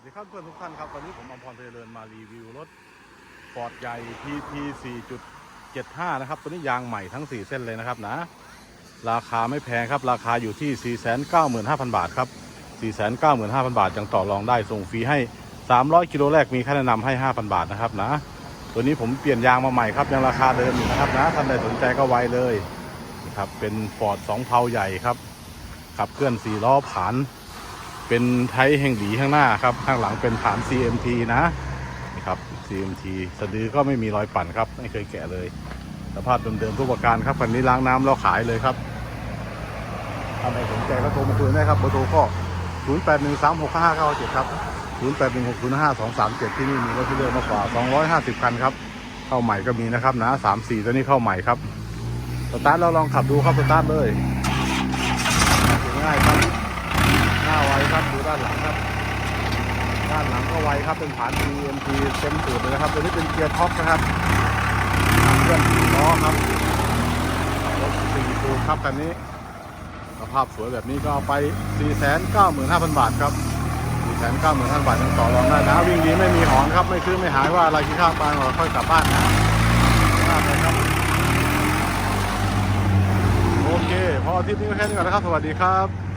วัสดีครับเพื่อนทุกท่านครับวันนี้ผมอมพรเพลินมารีวิวรถฟอร์ดใหญ่ PP 4.75 นะครับ ตัวนี้ยางใหม่ทั้ง 4 เส้นเลยนะครับนะ ราคาไม่แพงครับ ราคาอยู่ที่ 495,000 บาทครับ 495,000 บาทยังต่อรองได้ส่งฟรีให้ 300 กิโลแรกมีค่าแนะนำให้ 5,000 บาทนะครับนะ ตัวนี้ผมเปลี่ยนยางมาใหม่ครับยังราคาเดิมอยู่นะครับนะท่านใดสนใจก็ไวเลยนะครับเป็นฟอร์ด2เพาใหญ่ครับขับเคลื่อน4ล้อผาน เป็นไทยแห่งหลีข้างหน้าครับ ข้างหลังเป็นฐาน CMT นะนี่ครับ CMT สะดือก็ไม่มีรอยปั่นครับ ไม่เคยแกะเลย สภาพเดิมๆทุกประการครับคันนี้ล้างน้ำแล้วขายเลยครับถ้าใครสนใจก็โทรมาคุยได้ครับเบอร์โทรก็ 0813655997 ครับ 0816052237 ที่นี่มีรถที่เลือกมากกว่า 250 คันครับ เข้าใหม่ก็มีนะครับนะ 3-4 ตัวนี้เข้าใหม่ครับ สตาร์ทเราลองขับดูครับ สตาร์ทเลย ง่ายครับ หน้าไวครับดูด้านหลังครับ ด้านหลังก็ไวครับเป็นฐาน TMT เต็มสูตรเลยนะครับตัวนี้เป็นเกียร์ท็อปนะครับเคลื่อนสี่ล้อครับรถสี่สูครับคันนี้สภาพสวยแบบนี้ก็เอาไป 495,000 บาทครับ 495,000 บาทยังต่อรองได้นะ วิ่งดีไม่มีหอนครับ ไม่ซื้อไม่หายว่าอะไรกินข้าวปลาหรอค่อยกลับบ้านนะมากเลยครับ โอเค พออาทิตย์นี้ก็แค่นี้ก่อนนะครับ สวัสดีครับ